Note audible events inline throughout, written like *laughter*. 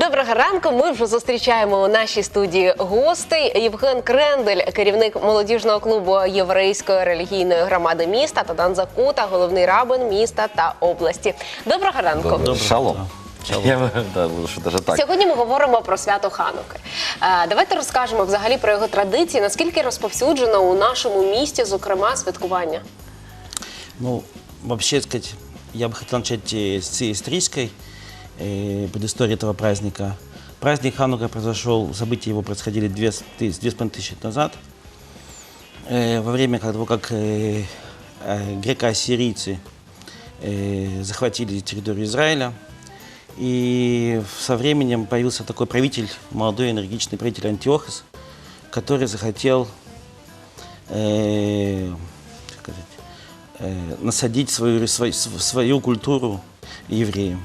Доброго ранку. Ми вже зустрічаємо у нашій студії гостей. Євген Крендель, керівник молодіжного клубу єврейської релігійної громади міста та Дан Закута, головний рабин міста та області. Доброго ранку. Доброго. Шалом. Я, да, що даже так. Сьогодні ми говоримо про свято Хануки. Е, Давайте розкажемо взагалі про його традиції, наскільки розповсюджено у нашому місті, зокрема, святкування. Ну, вообще сказать, я бы хотел начать э, с исторической э, предыстории этого праздника. Праздник Ханука произошел, события его происходили две, две с половиной тысячи лет назад, э, во время того, как э, греко-ассирийцы захватили территорию Израиля. И со временем появился такой правитель, молодой энергичный правитель Антиохос, который захотел э, сказать, э, насадить свою, свою, свою культуру евреям.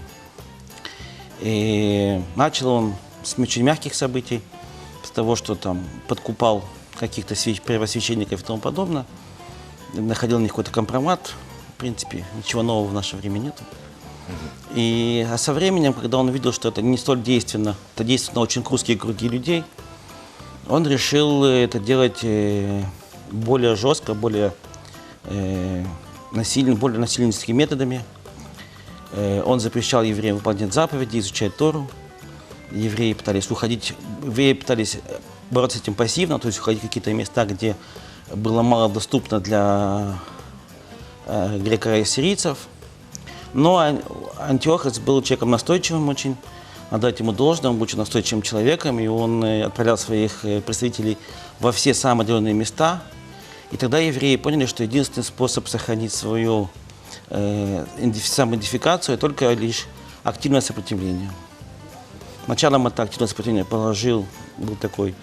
И начал он с очень мягких событий, с того, что там подкупал каких-то свящ- первосвященников и тому подобное, находил на них какой-то компромат. В принципе, ничего нового в наше время нет. И, а со временем, когда он увидел, что это не столь действенно, это действует на очень узкие круги людей, он решил э, это делать э, более жестко, более э, насилен- более насильницкими методами. Э, Он запрещал евреям выполнять заповеди, изучать Тору. Евреи пытались уходить, евреи пытались э, бороться с этим пассивно, то есть уходить в какие-то места, где было мало доступно для э, греко-сирийцев. Но Ан- Антиохос был человеком настойчивым очень, надо дать ему должное, он был очень настойчивым человеком, и он э, отправлял своих представителей во все самые отдаленные места. И тогда евреи поняли, что единственный способ сохранить свою э, идентифи- самоидентификацию только лишь активное сопротивление. Началом это активное сопротивление положил, был такой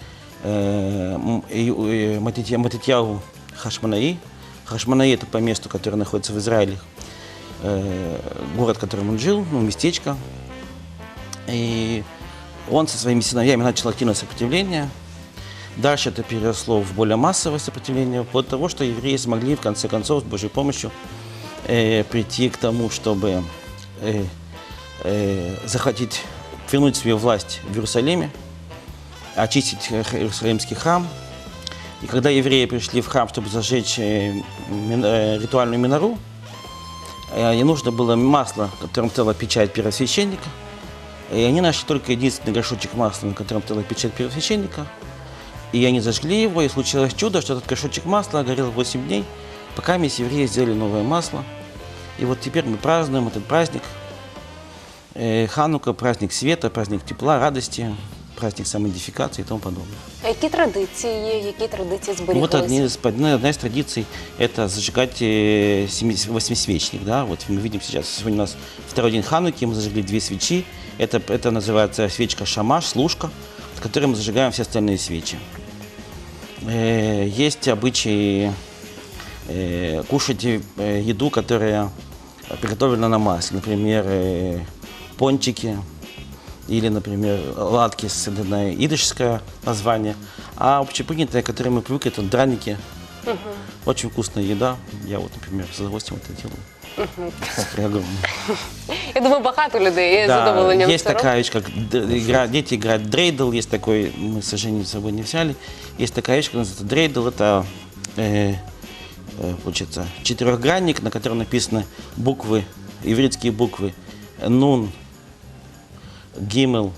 э, э, Матитья- Матитьяу Хашманаи. Хашманаи это по месту, которое находится в Израиле, э, город, в котором он жил, ну, местечко. И он со своими сыновьями начал активное сопротивление. Дальше это переросло в более массовое сопротивление, вплоть того, что евреи смогли, в конце концов, с Божьей помощью, э, прийти к тому, чтобы э, э, захватить, вернуть свою власть в Иерусалиме, очистить Иерусалимский храм. И когда евреи пришли в храм, чтобы зажечь э, мин- э, ритуальную минору, э, не нужно было масло, которым стояла печать первосвященника. И они нашли только единственный горшочек масла, на котором стояла печать первосвященника. И они зажгли его, и случилось чудо, что этот горшочек масла горел 8 дней, пока евреи сделали новое масло. И вот теперь мы празднуем этот праздник. Э, Ханука, праздник света, праздник тепла, радости, праздник самоидентификации и тому подобное. А які традиції є, які традиції Вот зберіглися? одни из, одна, одна из традиций – это зажигать э, семи- восьмисвечник. Да? Вот мы видим сейчас, сегодня у нас второй день Хануки, мы зажгли две свечи. Это, это называется свечка шамаш, служка, с которой мы зажигаем все остальные свечи. Э, есть обычаи э, кушать э, еду, которая приготовлена на масле. Например, э, пончики или, например, ладки, с идышское название. А общепринятое, которое мы привыкли, это драники. Очень вкусная еда. Я вот, например, с удовольствием это делаю. Огромным. *laughs* Я думаю, багато людей Да, задоволенням есть такая вещь, как игра, дети играют дрейдл, есть такой, мы, к сожалению, с собой не взяли, есть такая вещь, которая называется дрейдл, это, э, получается, четырехгранник, на котором написаны буквы, ивритские буквы, нун, гимел,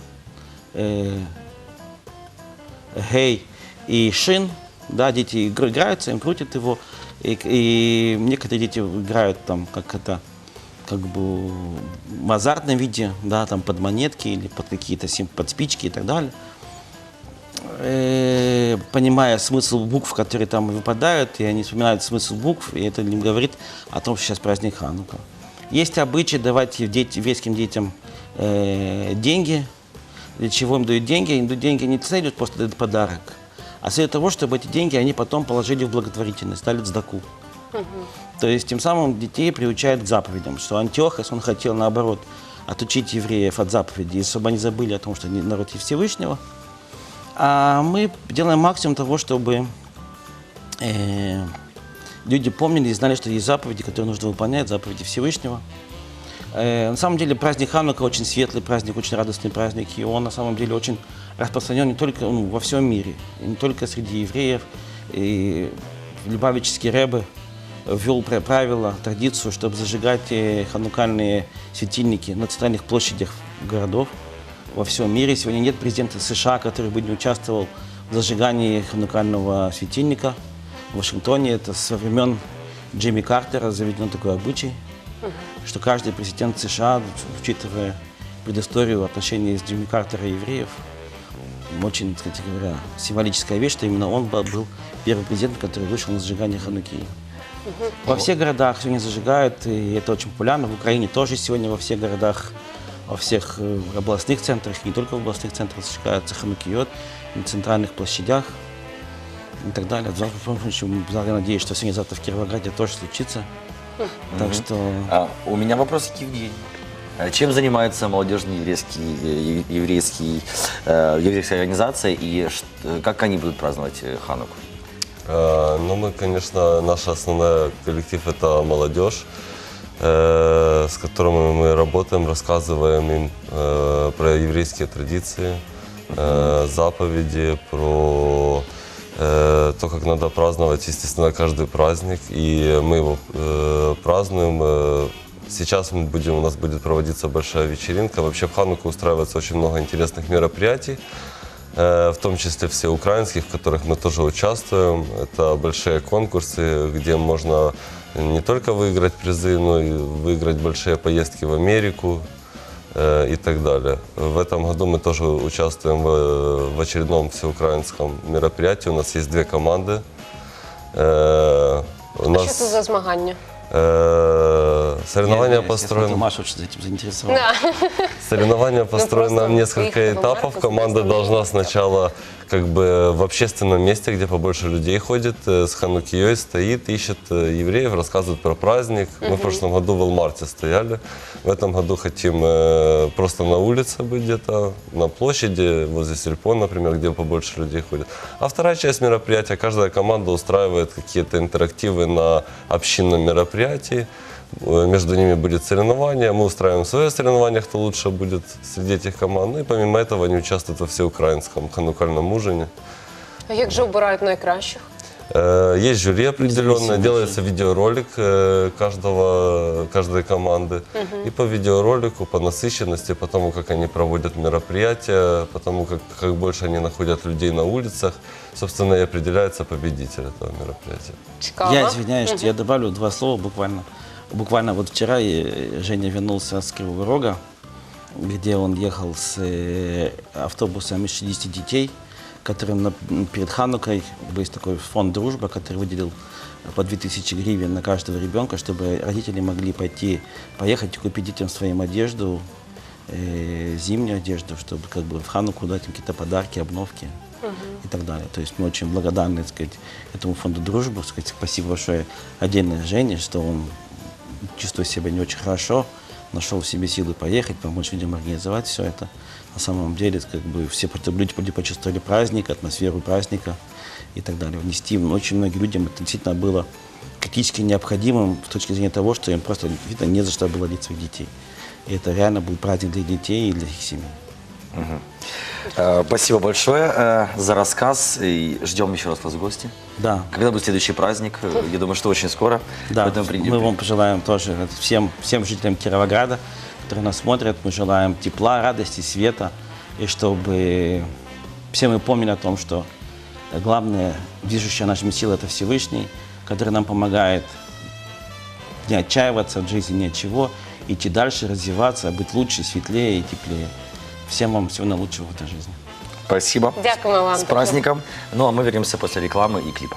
э, гей и шин, да, дети игр- играются, им крутят его, и, и некоторые дети играют там, как это, как бы в азартном виде, да, там под монетки или под какие-то под спички и так далее. Понимая смысл букв, которые там выпадают, и они вспоминают смысл букв, и это им говорит о том, что сейчас праздник Ханука. Есть обычай давать дети, еврейским детям э, деньги. Для чего им дают деньги? Им дают деньги не целью, просто дают подарок, а целью того, чтобы эти деньги они потом положили в благотворительность, дали сдаку. То есть тем самым детей приучают к заповедям, что Антиохос, он хотел наоборот отучить евреев от заповедей, чтобы они забыли о том, что они народ Всевышнего. А мы делаем максимум того, чтобы э, люди помнили и знали, что есть заповеди, которые нужно выполнять, заповеди Всевышнего. Э, На самом деле праздник Ханука очень светлый праздник, очень радостный праздник, и он на самом деле очень распространен не только ну, во всем мире, не только среди евреев. И Любавический Рэбе ввел пра- правило, традицию, чтобы зажигать э, ханукальные светильники на центральных площадях городов во всем мире. Сегодня нет президента США, который бы не участвовал в зажигании ханукального светильника. В Вашингтоне это со времен Джимми Картера заведено такой обычай, что каждый президент США, учитывая предысторию отношений с Джимми Картера и евреев, очень, кстати говоря, символическая вещь, что именно он был был первый президент, который вышел на зажигание Хануки. Во всех городах сегодня зажигают, и это очень популярно. В Украине тоже сегодня во всех городах, во всех э, областных центрах, не только в областных центрах зажигаются Ханукиот, на центральных площадях и так далее. Завтра, я надеюсь, что сегодня-завтра в Кировограде тоже случится. Так что А, у меня вопрос к Евгению. А Чем занимается молодежный еврейский, э, еврейский, э, еврейская организация и как они будут праздновать Хануку? Ну, мы, конечно, наш основной коллектив – это молодежь, с которыми мы работаем, рассказываем им э, про еврейские традиции, э, заповеди, про э, то, как надо праздновать, естественно, каждый праздник. И мы его э, празднуем. э, Сейчас мы будем, у нас будет проводиться большая вечеринка. Вообще в Хануку устраивается очень много интересных мероприятий э, в том числе все украинских, в которых мы тоже участвуем. Это большие конкурсы, где можно не только выиграть призы, но и выиграть большие поездки в Америку э, и так далее. В этом году мы тоже участвуем в, в очередном всеукраинском мероприятии. У нас есть две команды. Э, у Що нас це за змагання? э, соревнования я- я построены. смотрю, Маша очень этим заинтересована. Да. Соревнования построены в несколько этапов. Команда должна сначала как бы в общественном месте, где побольше людей ходит, э, с ханукией стоит, ищет э, евреев, рассказывает про праздник. Мы в прошлом году в Алмарте стояли. В этом году хотим э, просто на улице быть где-то, на площади, возле Сельпо, например, где побольше людей ходит. А вторая часть мероприятия, каждая команда устраивает какие-то интерактивы на общинном мероприятии. Э, Между ними будет соревнование. Мы устраиваем свои соревнования, кто лучше будет среди этих команд. Ну и помимо этого они участвуют во всеукраинском ханукальном ужине. А як же обирають найкращих? Э, Есть жюри определенное, делается видеоролик э, каждого, каждой команды. И по видеоролику, по насыщенности, по тому, как они проводят мероприятия, по тому, как, как больше они находят людей на улицах, собственно, и определяется победитель этого мероприятия. Цікаво. Я извиняюсь, что я добавлю два слова буквально. Буквально вот вчера Женя вернулся с Кривого Рога, где он ехал с э, автобусом из 60 детей, которым на- перед Ханукой есть такой фонд «Дружба», который выделил по 2000 гривен на каждого ребенка, чтобы родители могли пойти, поехать и купить детям своим одежду, э, зимнюю одежду, чтобы как бы в Хануку дать им какие-то подарки, обновки и так далее. То есть мы очень благодарны, так сказать, этому фонду дружбы. Сказать, спасибо большое отдельно Жене, что он чувствует себя не очень хорошо, нашел в себе силы поехать, помочь людям организовать все это. На самом деле, как бы все люди почувствовали праздник, атмосферу праздника и так далее. Внести очень многим людям это действительно было критически необходимым с точки зрения того, что им просто видно не за что было родить своих детей. И это реально был праздник для детей и для их семей. Э, Спасибо большое э, за рассказ и ждем еще раз вас в гости. Да, Когда будет следующий праздник? Э, Я думаю, что очень скоро. Да, Поэтому мы вам пожелаем тоже э, всем, всем жителям Кировограда, которые нас смотрят, мы желаем тепла, радости, света, и чтобы все мы помнили о том, что главное, движущая нашими силой, это Всевышний, который нам помогает не отчаиваться от жизни ни от чего, идти дальше, развиваться, быть лучше, светлее и теплее. Всем вам всего наилучшего в этой жизни. Спасибо. Дякуємо вам. С праздником. Ну а мы вернемся после рекламы и клипа.